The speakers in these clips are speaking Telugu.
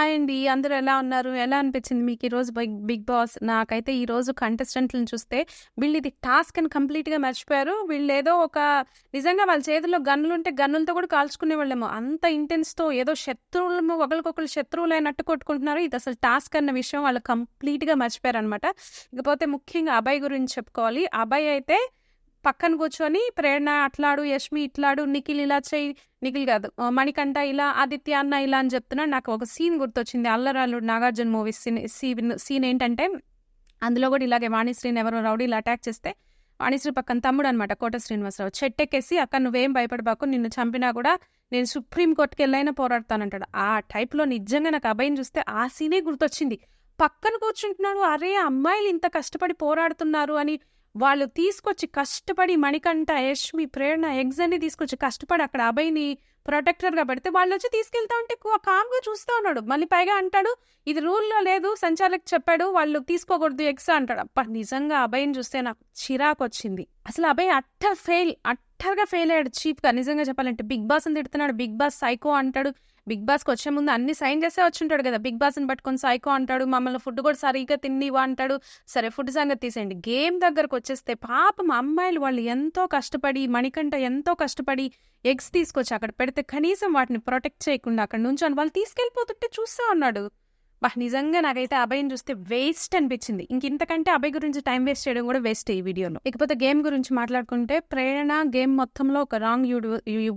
హాయ్ అండి. అందరూ ఎలా ఉన్నారు? ఎలా అనిపించింది మీకు ఈరోజు బిగ్ 'బిగ్ బాస్'? నాకైతే ఈరోజు కంటెస్టెంట్లను చూస్తే వీళ్ళు ఇది టాస్క్ అని కంప్లీట్‌గా మర్చిపోయారు. వీళ్ళు ఏదో ఒక నిజంగా వాళ్ళ చేతుల్లో గన్నులుంటే గన్నులతో కూడా కాల్చుకునేవాళ్ళేమో. అంత ఇంటెన్స్‌తో ఏదో శత్రువులము శత్రువులు అయినట్టు కొట్టుకుంటున్నారు. ఇది అసలు టాస్క్ అన్న విషయం వాళ్ళు కంప్లీట్‌గా మర్చిపోయారు అనమాట ఇకపోతే ముఖ్యంగా అభయ్ గురించి చెప్పుకోవాలి. అభయ్ అయితే పక్కన కూర్చొని ప్రేరణ అట్లాడు, యష్మి ఇట్లాడు, నిఖిల్ ఇలా చేయి నిఖిల్ కాదు ఆహ్, మణికంఠ ఇలా, ఆదిత్య అన్న ఇలా అని చెప్తున్నాడు. నాకు ఒక సీన్ గుర్తొచ్చింది. Allari Alludu Nagarjuna movie scene scene scene ఏంటంటే అందులో కూడా ఇలాగే వాణిశ్రీని ఎవరో రౌడీలు అటాక్ చేస్తే వాణిశ్రీ పక్కన తమ్ముడనమాట కోట శ్రీనివాసరావు. చెట్టెక్కేసి "అక్క నువ్వేం భయపడబాకు. నిన్ను చంపినా కూడా నేను సుప్రీం కోర్ట్‌కెళ్ళైనా పోరాడతానంటాడు." ఆ టైప్‌లో నిజంగా నాకు అభయం చూస్తే ఆ సీనే గుర్తొచ్చింది. పక్కన కూర్చుంటున్నాడు. అరే! అమ్మాయిలు ఇంత కష్టపడి పోరాడుతున్నారు అని వాళ్ళు తీసుకొచ్చి కష్టపడి మణికంఠ, యష్మి, ప్రేరణ ఎగ్స్ అన్ని తీసుకొచ్చి కష్టపడి అక్కడ అభయ్‌ని ప్రొటెక్టర్‌గా పెడితే వాళ్ళొచ్చి తీసుకెళ్తా ఉంటే కామ్‌గా చూస్తూ ఉన్నాడు. మళ్ళీ పైగా అంటాడు, "ఇది రూల్‌లో లేదు. సంచాలక్ చెప్పాడు. వాళ్ళు తీసుకోకూడదు ఎగ్స్" అంటాడు. అప్ప నిజంగా అభయ్‌ని చూస్తే నాకు చిరాకొచ్చింది. అసలు అభయ్ అట్ట ఫెయిల్. అట్టర్‌గా ఫెయిల్ అయ్యాడు చీప్‌గా నిజంగా చెప్పాలంటే. 'బిగ్ బాస్'ని తిడుతున్నాడు. 'బిగ్ బాస్ సైకో' అంటాడు. 'బిగ్ బాస్'కి వచ్చే ముందు అన్ని సైన్ చేసే వచ్చుంటాడు కదా! 'బిగ్ బాస్'ని పట్టుకొని సైకో అంటాడు. మమ్మల్ని ఫుడ్ కూడా సరిగ్గా తిననివ్వు అంటాడు. సరే ఫుడ్ సంగతి తీసేయండి. గేమ్ దగ్గరకొచ్చేస్తే పాపం అమ్మాయిలు వాళ్ళు ఎంతో కష్టపడి మణికంఠ ఎంతో కష్టపడి ఎగ్స్ తీసుకొచ్చి అక్కడ పెడితే కనీసం వాటిని ప్రొటెక్ట్ చేయకుండా అక్కడ నుంచి వాళ్ళు తీసుకెళ్ళిపోతుంటే చూస్తా ఉన్నాడు. బా నిజంగా నాకైతే అభయ్‌ని చూస్తే వేస్ట్ అనిపించింది. ఇంక ఇంతకంటే అభయ్ గురించి టైం వేస్ట్ చేయడం కూడా వేస్ట్ ఈ వీడియోలో. ఇకపోతే గేమ్ గురించి మాట్లాడుకుంటే ప్రేరణ గేమ్ మొత్తంలో ఒక రాంగ్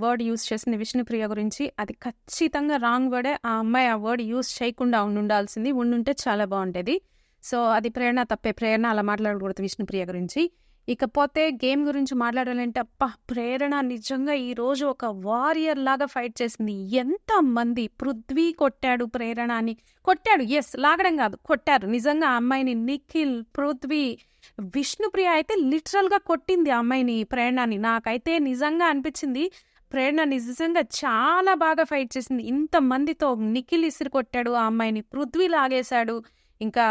వర్డ్ యూజ్ చేసింది విష్ణుప్రియ గురించి. అది ఖచ్చితంగా రాంగ్ వర్డే. ఆ అమ్మాయి ఆ వర్డ్ యూజ్ చేయకుండా ఉండుండాల్సింది. ఉండుంటే చాలా బాగుండేది సో అది ప్రేరణ తప్పే. ప్రేరణ అలా మాట్లాడకూడదు విష్ణుప్రియ గురించి. ఇకపోతే గేమ్ గురించి మాట్లాడాలంటే అప్ప ప్రేరణ నిజంగా ఈరోజు ఒక వారియర్ లాగా ఫైట్ చేసింది. ఎంతమంది పృథ్వీ కొట్టాడు ప్రేరణ అని కొట్టాడు. ఎస్ లాగడం కాదు. కొట్టారు. నిజంగా ఆ అమ్మాయిని నిఖిల్, పృథ్వీ, విష్ణుప్రియ అయితే లిటరల్‌గా కొట్టింది ఆ అమ్మాయిని ప్రేరణని. నాకైతే నిజంగా అనిపించింది. ప్రేరణ నిజంగా చాలా బాగా ఫైట్ చేసింది. ఇంతమందితో నిఖిల్ ఇసిరి కొట్టాడు ఆ అమ్మాయిని. పృథ్వీ లాగేశాడు. ఇంకా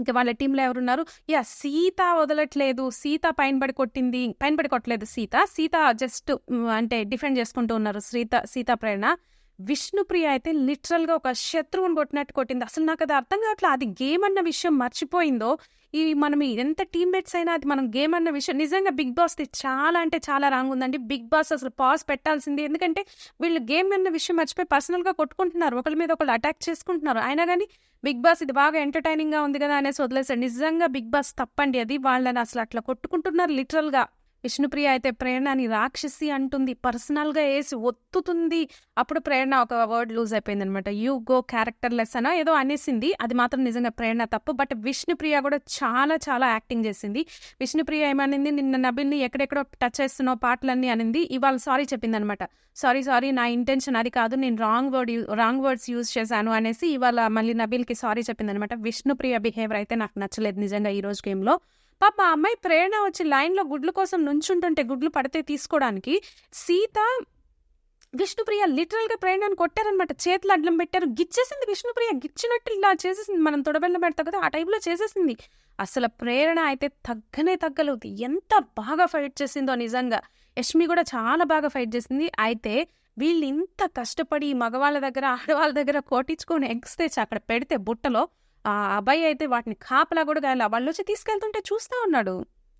ఇంకా వాళ్ళ టీంలో ఎవరున్నారు? యా సీత వదలట్లేదు. సీత పైన పడి కొట్టింది. పైన పడి కొట్టలేదు సీత. సీత జస్ట్ అంటే డిఫెండ్ చేసుకుంటూ ఉన్నారు సీత సీత, ప్రేరణ. విష్ణుప్రియ అయితే లిటరల్‌గా ఒక శత్రువుని కొట్టినట్టు కొట్టింది. అసలు నాకు అది అర్థం కావట్లే. అది గేమ్ అన్న విషయం మర్చిపోయిందో, ఈ మనం ఎంత టీమ్‌మేట్స్ అయినా అది మనం గేమ్ అన్న విషయం నిజంగా 'బిగ్ బాస్'ది చాలా అంటే చాలా రాంగ్ ఉందండి. 'బిగ్ బాస్' అసలు పాస్ పెట్టాల్సింది. ఎందుకంటే వీళ్ళు గేమ్ అన్న విషయం మర్చిపోయి పర్సనల్‌గా కొట్టుకుంటున్నారు. ఒకళ్ళ మీద ఒకళ్ళు అటాక్ చేసుకుంటున్నారు. అయినా కానీ 'బిగ్ బాస్' ఇది బాగా ఎంటర్‌టైనింగ్‌గా ఉంది కదా! అనేసి వదిలేసాడు. నిజంగా 'బిగ్ బాస్' తప్పండి అది. వాళ్ళని అసలు అట్లా కొట్టుకుంటున్నారు లిటరల్‌గా. విష్ణుప్రియ అయితే ప్రేరణని రాక్షసి అంటుంది. పర్సనల్‌గా ఏసి ఒత్తుతుంది. అప్పుడు ప్రేరణ ఒక వర్డ్ లూజ్ అయిపోయింది అనమాట యూ గో క్యారెక్టర్ లెస్ అనో ఏదో అనేసింది. అది మాత్రం నిజంగా ప్రేరణ తప్పు. బట్ విష్ణుప్రియ కూడా చాలా చాలా యాక్టింగ్ చేసింది. విష్ణుప్రియ ఏమనింది నిన్న నబిల్‌ని ఎక్కడెక్కడో టచ్ చేస్తున్నావు పాటలన్నీ అనింది. ఇవాళ సారీ చెప్పిందనమాట. సారీ సారీ నా ఇంటెన్షన్ అది కాదు. నేను wrong word you wrong words use చేశాను అనేసి ఇవాళ మళ్ళీ నబిల్‌కి సారీ చెప్పిందనమాట. విష్ణుప్రియ బిహేవియర్ అయితే నాకు నచ్చలేదు నిజంగా ఈ రోజు గేమ్‌లో. పాప ఆ అమ్మాయి ప్రేరణ వచ్చి లైన్‌లో గుడ్ల కోసం నుంచుంటుంటే గుడ్లు పడితే తీసుకోవడానికి సీత, విష్ణుప్రియ లిటరల్‌గా ప్రేరణను కొట్టారనమాట. చేతులు అడ్డం పెట్టారు. గిచ్చేసింది విష్ణుప్రియ. గిచ్చినట్టు ఇలా చేసేసింది. మనం తొడబెల్ల పెడతాం కదా! ఆ టైంలో చేసేసింది. అసలు ప్రేరణ అయితే తగ్గనే తగ్గలేదు. ఎంత బాగా ఫైట్ చేసిందో నిజంగా. యష్మి కూడా చాలా బాగా ఫైట్ చేసింది. అయితే వీళ్ళు ఇంత కష్టపడి మగవాళ్ళ దగ్గర, ఆడవాళ్ళ దగ్గర కొట్టించుకొని ఎగ్స్ తెచ్చి అక్కడ పెడితే బుట్టలో ఆ అబ్బాయి అయితే వాటిని కాపలా కూడా కాయాలి వాళ్ళు వచ్చి తీసుకెళ్తుంటే చూస్తా ఉన్నాడు.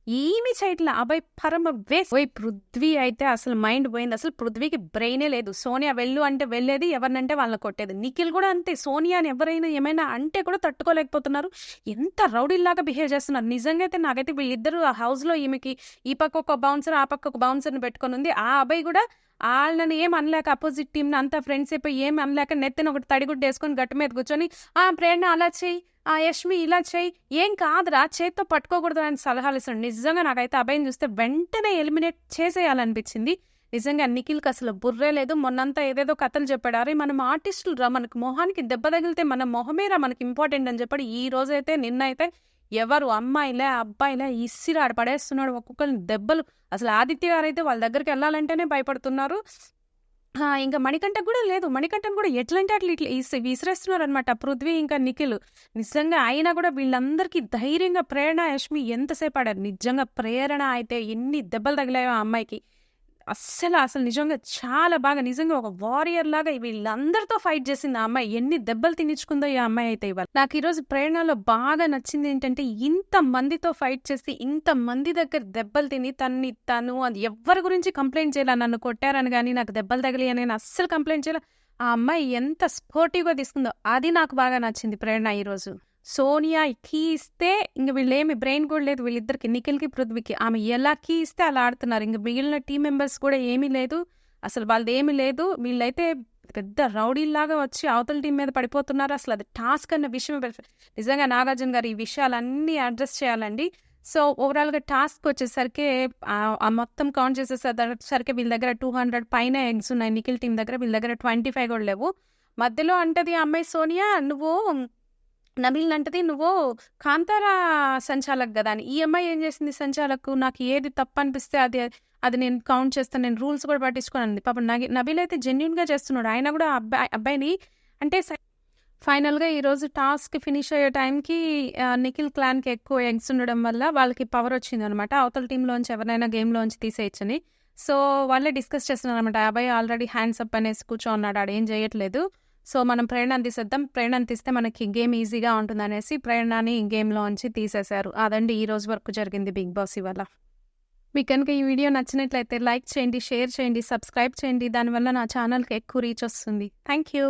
ఏమి చేయట్లే. అభయ్ పరమ వేస్ ఓయ్ పృథ్వీ అయితే అసలు మైండ్ పోయింది. అసలు పృథ్వీకి బ్రెయినే లేదు. సోనియా వెళ్ళు అంటే వెళ్ళేది. ఎవరినంటే వాళ్ళని కొట్టేది. నిఖిల్ కూడా అంతే. సోనియాని ఎవరైనా ఏమైనా అంటే కూడా తట్టుకోలేకపోతున్నారు. ఎంత రౌడీల్లాగా బిహేవ్ చేస్తున్నారు. నిజంగా అయితే నాకైతే వీళ్ళిద్దరూ ఆ హౌస్‌లో ఈమెకి ఈ పక్క ఒక బౌన్సర్, ఆ పక్క ఒక బౌన్సర్‌ని పెట్టుకొని ఉంది. ఆ అభయ్ కూడా వాళ్ళని ఏం అనలేక అపోజిట్ టీమ్‌ని అంతా ఫ్రెండ్స్ అయిపోయి ఏం అనలేక నెత్తిన ఒకటి తడిగుడ్డ వేసుకొని గట్టు మీద కూర్చొని ఆ ప్రేరణ అలా చెయ్యి. ఆ యష్మి ఇలా చేయి ఏం కాదురా చేత్తో పట్టుకోకూడదు అని సలహాలు ఇస్తాడు నిజంగా నాకైతే అభయం చూస్తే వెంటనే ఎలిమినేట్ చేసేయాలనిపించింది. నిజంగా నిఖిల్‌కి అసలు బుర్రే లేదు. మొన్నంతా ఏదేదో కథలు చెప్పాడు. అరే మనం ఆర్టిస్టులు రా మనకు మొహానికి దెబ్బ తగిలితే మన మొహమేరా మనకి ఇంపార్టెంట్ అని చెప్పాడు. ఈ రోజైతే నిన్నైతే ఎవరు అమ్మాయిలే, అబ్బాయిలే ఇసిరాడు పడేస్తున్నాడు ఒక్కొక్కరిని దెబ్బలు. అసలు ఆదిత్య గారైతే వాళ్ళ దగ్గరికి వెళ్ళాలంటేనే భయపడుతున్నారు. ఇంకా మణికంఠ కూడా లేదు. మణికంఠను కూడా ఎట్లంటే అట్లా ఇట్లా విసిరేస్తున్నారు అనమాట పృథ్వీ ఇంకా నిఖిల్. నిజంగా అయినా కూడా వీళ్ళందరికీ ధైర్యంగా ప్రేరణ, యష్మి ఎంతసేపు ఆడారు. నిజంగా ప్రేరణ అయితే ఎన్ని దెబ్బలు తగిలాయో ఆ అమ్మాయికి. అస్సలు అసలు నిజంగా చాలా బాగా నిజంగా ఒక వారియర్ లాగా వీళ్ళందరితో ఫైట్ చేసింది ఆ అమ్మాయి. ఎన్ని దెబ్బలు తినించుకుందో ఈ అమ్మాయి అయితే ఇవాళ. నాకు ఈరోజు ప్రేరణలో బాగా నచ్చింది ఏంటంటే ఇంత మందితో ఫైట్ చేసి ఇంత మంది దగ్గర దెబ్బలు తిని తన్ని తను అది ఎవరి గురించి కంప్లైంట్ చేయాల? నన్ను కొట్టారని కానీ నాకు దెబ్బలు తగిలి అని నేను అస్సలు కంప్లైంట్ చేయాలి? ఆ అమ్మాయి ఎంత స్పోర్టివ్గా తీసుకుందో అది నాకు బాగా నచ్చింది ప్రేరణ ఈరోజు. సోనియా కీ ఇస్తే ఇంక వీళ్ళేమి బ్రెయిన్ కూడా లేదు. వీళ్ళిద్దరికి నిఖిల్కి పృథ్వీకి ఆమె ఎలా కీ ఇస్తే అలా ఆడుతున్నారు. ఇంక మిగిలిన టీం మెంబర్స్ కూడా ఏమీ లేదు. అసలు వాళ్ళది ఏమీ లేదు. వీళ్ళైతే పెద్ద రౌడీలాగా వచ్చి అవతల టీం మీద పడిపోతున్నారు. అసలు అది టాస్క్ అన్న విషయం నిజంగా నాగార్జున గారు ఈ విషయాలన్నీ అడ్రస్ చేయాలండి. సో ఓవరాల్గా టాస్క్ వచ్చేసరికి ఆ- మొత్తం కౌంట్ చేసేసరికి వీళ్ళ దగ్గర టూ హండ్రెడ్ పైన ఎగ్స్ ఉన్నాయి. నిఖిల్ టీం దగ్గర వీళ్ళ దగ్గర ట్వంటీ ఫైవ్ కూడా లేవు. మధ్యలో అంటది ఆ అమ్మాయి సోనియా నువ్వు నబీల్ అంటే నువ్వు కాంతారా సంచాలక్ కదా అని. ఈ అమ్మాయి ఏం చేసింది సంచాలకు నాకు ఏది తప్పు అనిపిస్తే అది అది నేను కౌంట్ చేస్తాను నేను రూల్స్ కూడా పట్టించుకోనండి పాపం నగి నబీల్ అయితే జెన్యున్గా చేస్తున్నాడు. ఆయన కూడా అబ్బాయి అబ్బాయిని అంటే ఫైనల్గా ఈరోజు టాస్క్ ఫినిష్ అయ్యే టైంకి నిఖిల్ క్లాన్కి ఎక్కువ ఎగ్స్ ఉండడం వల్ల వాళ్ళకి పవర్ వచ్చింది అనమాట అవతల టీంలోంచి ఎవరైనా గేమ్లోంచి తీసేయచ్చని. సో వాళ్ళే డిస్కస్ చేస్తున్నారు అనమాట అబ్బాయి ఆల్రెడీ హ్యాండ్స్ అప్ అనేసి కూర్చో ఉన్నాడు ఆడు ఏం చేయట్లేదు సో మనం ప్రేరణను తీసేద్దాం. ప్రేరణను తీస్తే మనకి గేమ్ ఈజీగా ఉంటుంది అనేసి ప్రేరణని గేమ్లోంచి తీసేశారు. అదండి ఈ రోజు వరకు జరిగింది బిగ్ బాస్ ఇవాళ. మీకు కనుక ఈ వీడియో నచ్చినట్లయితే లైక్ చేయండి షేర్ చేయండి సబ్స్క్రైబ్ చేయండి. దానివల్ల నా ఛానల్కి ఎక్కువ రీచ్ వస్తుంది. Thank you